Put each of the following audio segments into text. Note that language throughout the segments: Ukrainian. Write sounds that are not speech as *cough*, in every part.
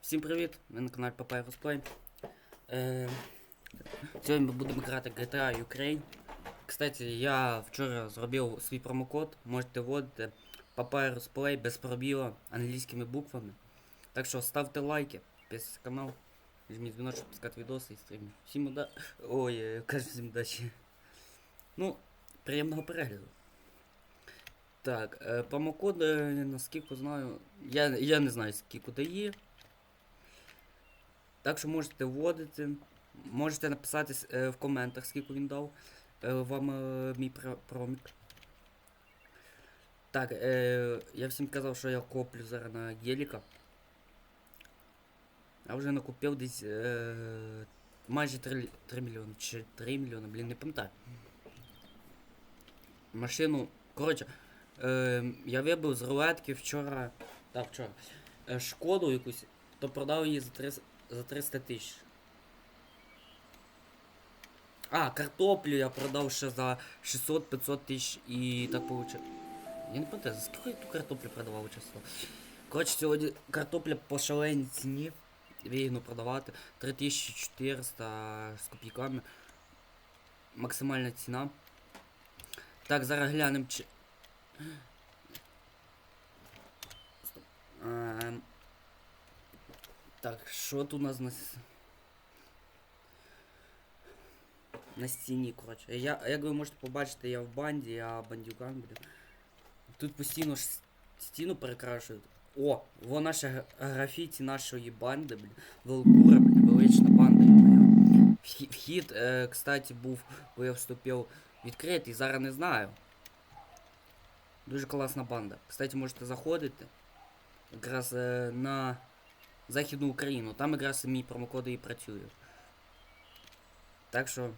Всім привіт! Ви на каналі Papaya Cosplay. Е, сьогодні ми будемо грати GTA Ukraine. Кстати, я вчора зробив свій промокод. Можете вводити Papaya Cosplay без пробіла англійськими буквами. Так що ставте лайки, підписуйтесь на канал, жміть дзвіночок, пускати відоси і стрімів. Всім уда... Ой, е, кажу всім удачі. Ну, приємного перегляду. Так, е, промокод, наскільки знаю. Я, я не знаю, скільки дає. Так що можете вводити. Можете написати е, в коментах, скільки він дав е, вам мій про- промік. Так, я всім казав, що я коплю зараз на геліка. А вже накупив десь е, майже 3, 3 мільйони чи 3 мільйони, блін, не пам'ятаю. Машину. Коротше, е, я вибив з рулетки вчора. Так, вчора. Е, шкоду якусь, то продав її за 300, за 300 тисяч. А, картоплю я продав ще за 600-500 тисяч і так получилось. Я не пам'ятаю, за скільки я ту картоплю продавав чесно. Коротше, сьогодні картопля по шаленій ціні. Вигідно продавати. 3400 з копійками. Максимальна ціна. Так, зараз глянемо чи. Стоп. Ем, Так, що тут у нас на. с- На стіні, коротше. Я, як ви можете побачити, я в банді, я бандюган, блін. Тут постійно ж с- стіну перекрашують. О, вона ще г- графіті нашої банди, блін. Велкура, блін, велична банда є моя. Вхід, вхід е, кстати, був, бо я вступив відкритий, зараз не знаю. Дуже класна банда. Кстати, можете заходити. Якраз е, на Західну Україну. Там якраз мій промокод і працює. Так що,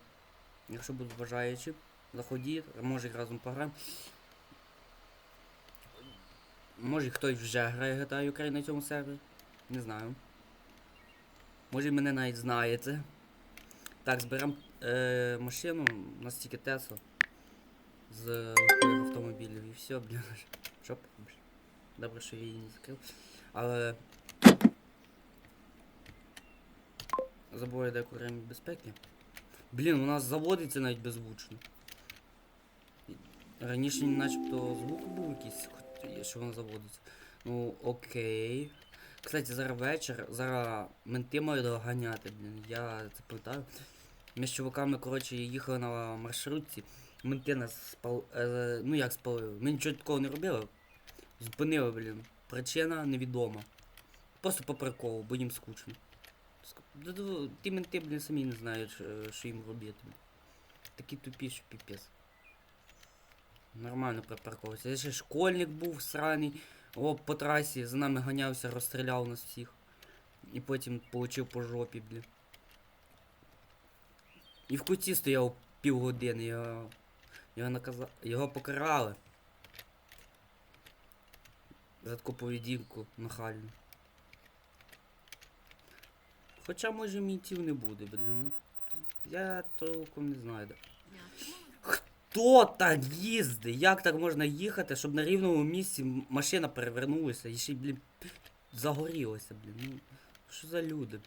якщо будуть бажаючі, заходіть, може разом пограємо. Може хтось вже грає GTA Ukraine на цьому сервері. Не знаю. Може мене навіть знаєте. Так, зберемо е, машину, у нас тільки Тесла. З легких автомобілів і все, блін. *laughs* Що поробиш? Добре, що я її не закрив. Але. Забуваю деяку ремінь безпеки. Блін, у нас заводиться навіть беззвучно. Раніше начебто звук був якийсь, що воно заводиться. Ну, окей. Кстати, зараз вечір, зараз менти мають доганяти, блін. Я це пам'ятаю. Ми з чуваками, коротше, їхали на маршрутці. Менти нас спал... Е, ну як спалили. Ми нічого такого не робили. Зупинили, блін. Причина невідома. Просто по приколу, бо їм скучно. Да- да, Ті менти, блін, самі не знають, що- що їм робити. Такі тупі, що піпець. Нормально припарковувався. Я ще школьник був сраний. О, по трасі за нами ганявся, розстріляв нас всіх. І потім получив по жопі, блін. І в куті стояв півгодини, його, його наказа... Його покарали. За таку поведінку нахальну. Хоча може мінтів не буде, блін. Ну, я толком не знаю. Да. Хто так їздить? Як так можна їхати, щоб на рівному місці машина перевернулася і ще, блін, загорілася, блін. Ну, що за люди?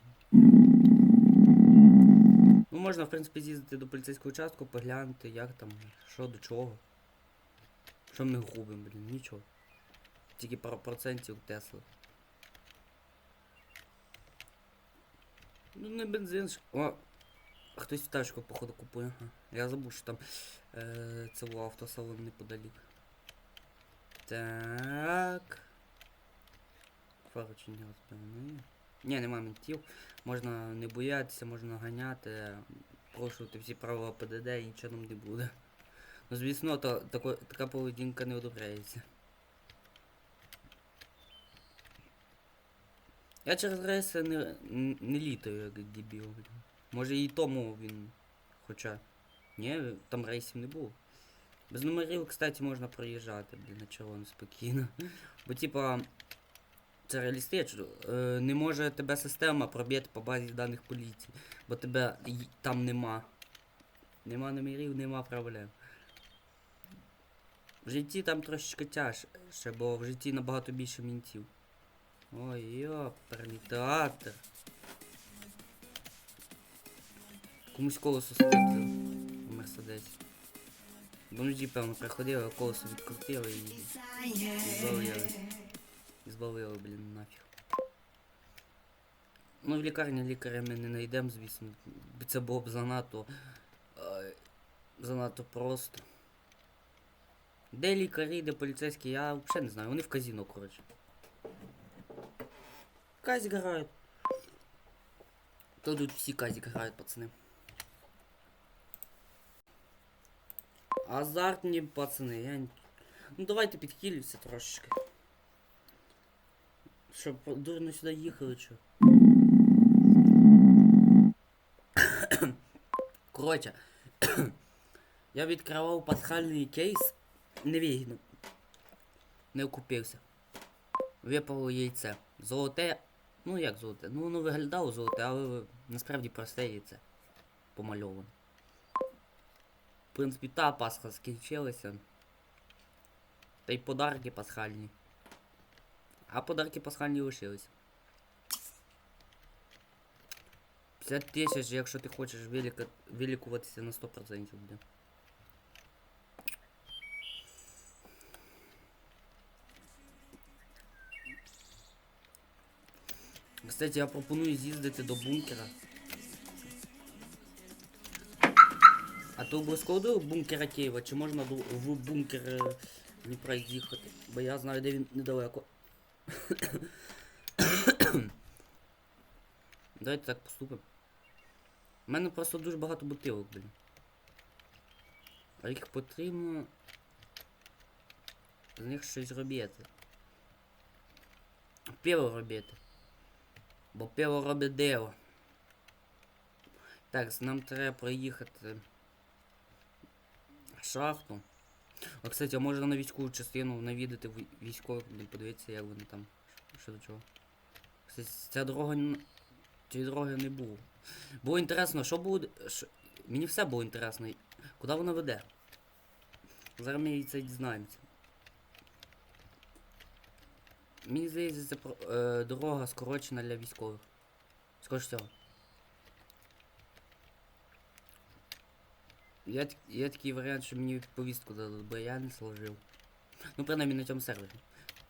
Ну, можна, в принципі, з'їздити до поліцейського участку, поглянути, як там, що до чого. Що ми губимо, блін, нічого. Тільки пару процентів Тесли. Ну, не бензин. О, хтось в тачку, походу, купує. Ага. Я забув, що там е, це автосалон неподалік. Так. Фару чи не розбиваний. Ні, нема ментів. Можна не боятися, можна ганяти, порушувати всі правила ПДД і нічого нам не буде. Ну, звісно, то, тако, така поведінка не одобряється. Я через рейси не, не літаю, як дебіл. Може і тому він. Хоча. Ні, там рейсів не було. Без номерів, кстати, можна проїжджати, блін, на червоно спокійно. Бо типа. Це реалістично. Е, не може тебе система пробити по базі даних поліції. Бо тебе там нема. Нема номерів, нема проблем. В житті там трошечки тяжче, бо в житті набагато більше мінтів. Ой, ёперний театр. Комусь колесо стипло в Мерседесі. Бомжі, певно, приходили, колесо відкрутили і. І збавили, блін, нафіг. Ну, в лікарні лікаря ми не знайдемо, звісно. Це було б занадто. е, занадто просто. Де лікарі, де поліцейські, я взагалі не знаю. Вони в казіно, коротше. Казик грають. То тут всі казик грають, пацани. Азартні пацани, я... Ну давайте підхилюся трошечки. Що, по- дурно сюди їхали, що? Коротше, *clears throat* я відкривав пасхальний кейс невигідно. Не окупився. Випало яйце. Золоте. Ну як золоте? Ну воно виглядало золоте, але насправді просте яйце. Помальоване. В принципі, та Пасха скінчилася. Та й подарки пасхальні. А подарки пасхальні лишились. 50 тисяч, якщо ти хочеш виліка... вилікуватися на 100% буде. Кстати, я пропоную з'їздити до бункера. А то обов'язково до бункера Києва, чи можна в бункер е, Дніпра їхати? Бо я знаю, де він недалеко. Давайте так поступимо. У мене просто дуже багато бутилок, блін. А їх потрібно. З них щось робити. Пиво робити. Бо пиво робить диво. Так, нам треба проїхати шахту. А, кстати, а можна на військову частину навідати вій- військових, подивитися, як вони там. Що до чого. Кстати, ця дорога цієї дороги не було. Було інтересно, що буде. Що... Мені все було інтересно. Куди вона веде? Зараз ми це дізнаємося. Мені здається, це про- е, дорога скорочена для військових. Скоріше всього. Я, так- є такий варіант, що мені повістку дали, бо я не сложив. Ну, принаймні на цьому сервері.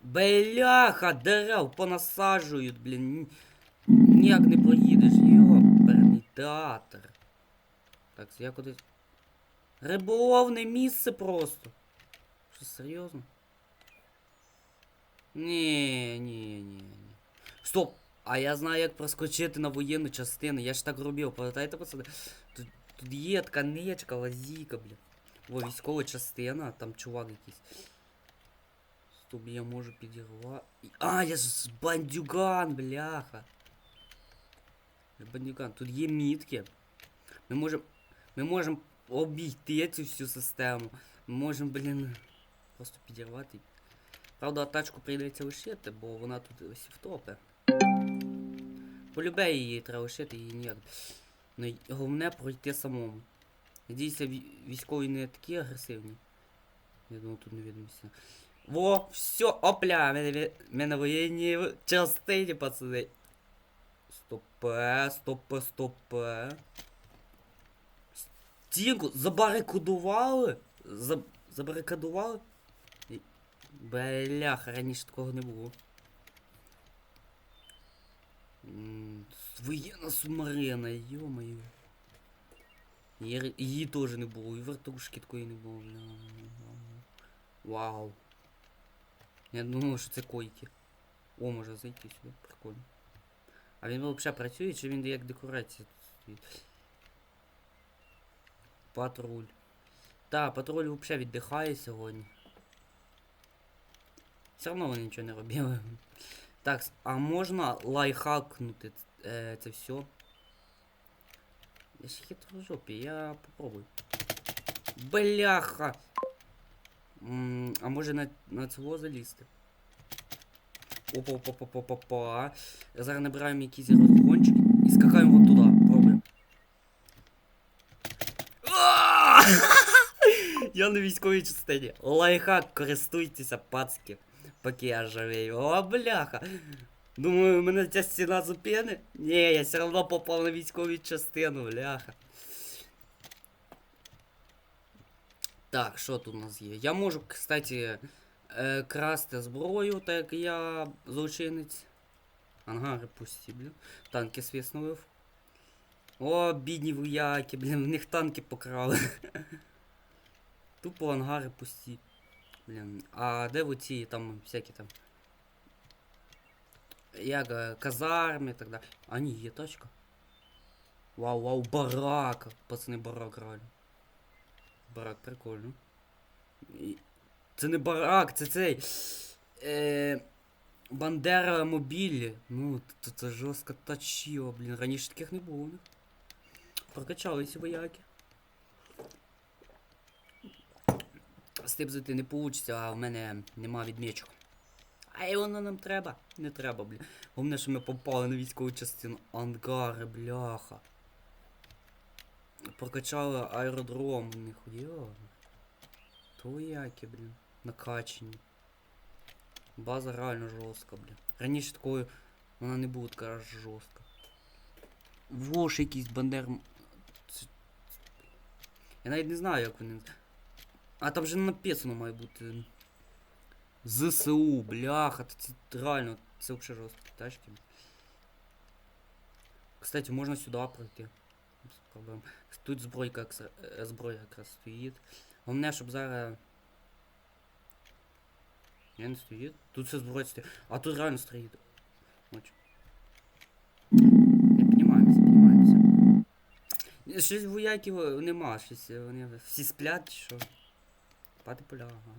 Бляха, дерев понасаджують, блін. ні- Ніяк не проїдеш, йоперний театр. Так, я кудись. Риболовне місце просто. Що, серйозно? Ні, ні, ні, ні. Стоп! А я знаю, як проскочити на воєнну частину. Я ж так робив, пам'ятаєте, пацани? Тут, є тканичка, лазійка, бля. О, військова частина, там чувак якийсь. Стоп, я можу підірвати. А, я ж бандюган, бляха. Бандюган. Тут є мітки. Ми можемо. Ми можемо обійти цю всю систему. Ми можемо, блін, просто підірвати. Правда, тачку прийдеться лишити, бо вона тут ось втопе. Полюбе її треба лишити, її ніяк. Ну, головне пройти самому. Надіюся, вій- військові не такі агресивні. Я думаю, тут не все. Во, все, опля, ми, ми, на воєнній частині, пацани. Стопе, стопе, стопе. Стінку забарикадували? За, забарикадували? Бляха, раніше такого не було. Воєнна субмарина, йо-моє. Її, теж не було, і вертушки такої не було. бля. Вау. Я думав, що це койки. О, може зайти сюди, прикольно. А він взагалі працює, чи він як декорація тут стоїть? Патруль. Так, патруль взагалі віддихає сьогодні. Все одно вони нічого не робили. Так, с- а можна лайхакнути е, це все? Я ж хитрожопий, я попробую. Бляха! М, а може на, на цього залізти? опа опа опа опа опа Зараз набираємо якийсь розгончик і скакаємо от туди. Пробуємо. *laughs* А! Я на військовій частині. Лайфхак, користуйтеся, пацки, Поки я живий. О, бляха. Думаю, мене ця стіна зупини? Ні, я все одно попав на військову частину, бляха. Так, що тут у нас є? Я можу, кстати, е, красти зброю, так як я злочинець. Ангари пусті, блін. Танки свиснули. О, бідні вояки, блін, в них танки покрали. *laughs* Тупо ангари пусті. Блін. А де оці там всякі там. Як е, казарми і так далі. А ні, є тачка. Вау, вау, барак. Пацани, барак реально. Барак, прикольно. Це не барак, це цей. Е, Бандера мобілі. Ну, це жорстко точило, блін. Раніше таких не було у них. Прокачалися вояки. Стипзити не вийде, а в мене нема відмічок. А й воно нам треба? Не треба, бля. Головне, що ми попали на військову частину. Ангари, бляха. Прокачали аеродром у них. Йо. Твояки, блін. Накачані. База реально жорстка, блін. Раніше такою вона не була така жорстка. Вош якийсь бандер. Я навіть не знаю, як вони. А там же написано має бути. ЗСУ, бляха, це реально, це взагалі жорсткі тачки. Кстати, можна сюди пройти. Без проблем. Тут збройка, е, зброя якраз стоїть. Головне, щоб зараз. Я не стоїть. Тут все зброя стоїть. А тут реально стоїть. Ось. Не піднімаємося, піднімаємося. Ні, Щось вояків нема, щось вони всі сплять, що. Спати поля, ага.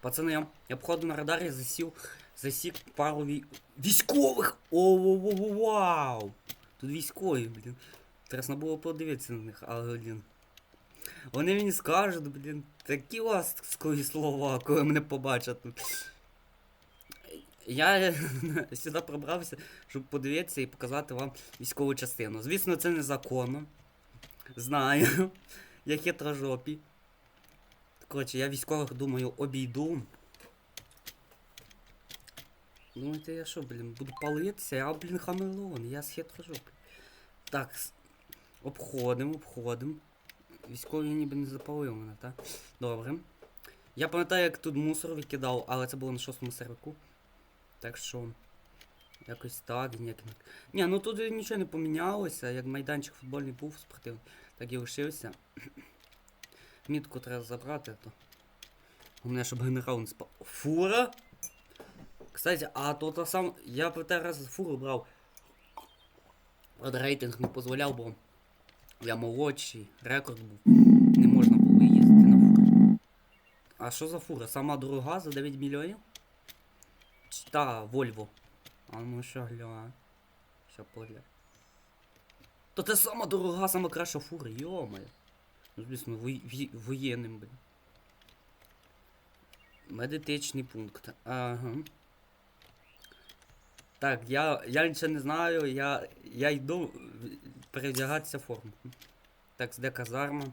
Пацани, я, я походу на радарі засів, засік пару вій... військових! О, вау! Тут військові, блін. Треба було подивитися на них, але, блін. Вони мені скажуть, блін, такі ласкові слова, коли мене побачать тут. Я *laughs* сюди пробрався, щоб подивитися і показати вам військову частину. Звісно, це незаконно. Знаю. *laughs* Я хитрожопі. Коротше, я військових думаю обійду. Думаєте, я що, блін, буду палитися, я, блін, хамелеон, я з хитрожопий. Так, обходимо, обходимо. Військові ніби не запалили мене, так? Добре. Я пам'ятаю, як тут мусор викидав, але це було на шостому сервіку. Так що. Якось так, ніяк. Ні, ну тут нічого не помінялося, як майданчик футбольний був спортивний, так і лишився. *clears throat* Мітку треба забрати, то. У мене щоб генерал не спав. Фура? Кстати, а то та сам. Я по те раз фуру брав. Правда, рейтинг не дозволяв, бо я молодший, рекорд був. Не можна було їздити на фурі. А що за фура? Сама дорога за 9 мільйонів? Та, Вольво. А ну що гля. Що погляд. То це сама дорога, сама краща фура, йомає. Ну, звісно, воєнним, блін. Медичний пункт. Ага. Так, я, я нічого не знаю, я, я йду перевдягатися форму. Так, де казарма?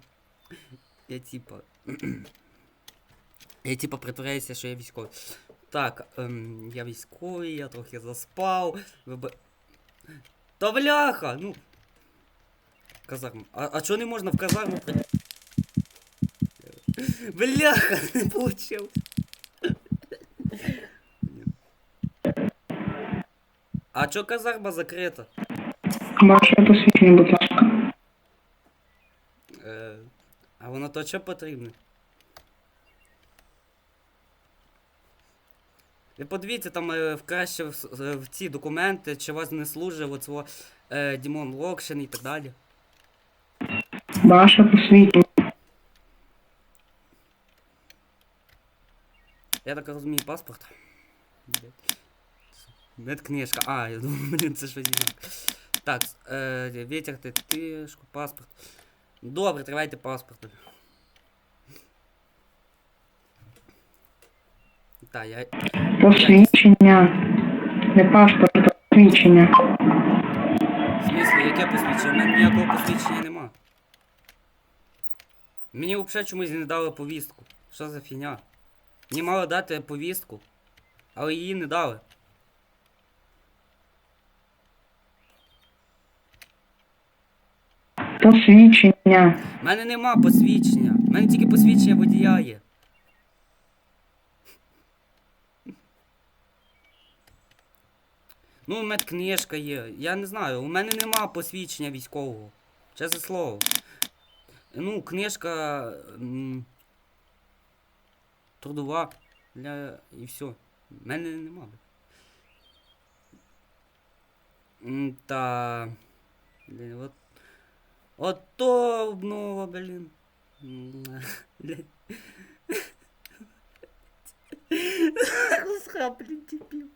Я типа. *clears throat* я типа притворяюся, що я військовий. Так, ем, я військовий, я трохи заспав. Виб... Та бляха! Ну. Казарма. А, а чого не можна в казарму прийти? Бляха, *laughs* не получилось. А чо казарма закрита? Ваше посвідчення, будь ласка. Е, а воно то що потрібне? Ви подивіться там е, краще в, е, в ці документи, чи вас не служить оцього е, Дімон Локшин і так далі. Ваше посвідчення. Я так розумію, паспорт. Медкнижка. А, я думаю, *laughs* блін, це щось інше. Так, е, витягти тишку, паспорт. Добре, тривайте паспорт. Так, я. Посвідчення. Не паспорт, а посвідчення. В смислі, яке посвідчення? У мене ніякого посвідчення нема. Мені взагалі чомусь не дали повістку. Що за фігня? Мені мали дати повістку, але її не дали. Посвідчення. У мене нема посвідчення. У мене тільки посвідчення водія є. Ну, медкнижка є. Я не знаю, у мене нема посвідчення військового. Чесне слово. Ну, книжка. Трудова для. і все. У мене нема. Та. Блін, от от то обнова, блін. Блін. Схап, блін, дебіл.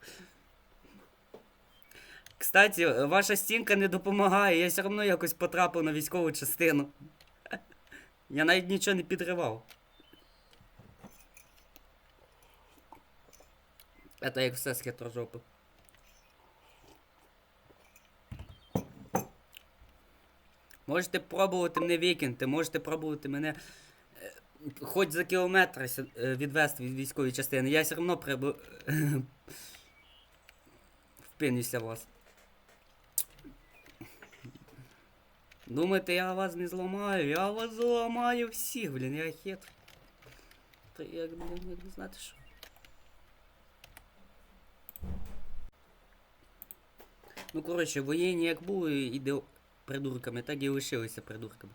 Кстати, ваша стінка не допомагає, я все одно якось потрапив на військову частину. *laughs* Я навіть нічого не підривав. Это як все з хитрожопи. Можете пробувати мене викинути, можете пробувати мене е, хоч за кілометр е, відвести від військової частини. Я все одно прибу... *laughs* впинюся вас. Думаєте, я вас не зламаю? Я вас зламаю всіх, блін, я хитрий. Та як, блін, не знати що. Ну, коротше, воєнні як були іде придурками, так і лишилися придурками.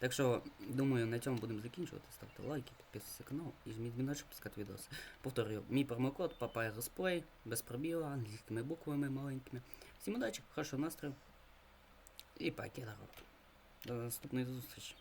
Так що, думаю, на цьому будемо закінчувати. Ставте лайки, підписуйтесь на канал і жміть дзвіночок, пускати відоси. Повторюю, мій промокод Papaya Cosplay, без пробіла, англійськими буквами маленькими. Всім удачі, хорошого настрою і пакет. До наступної зустрічі.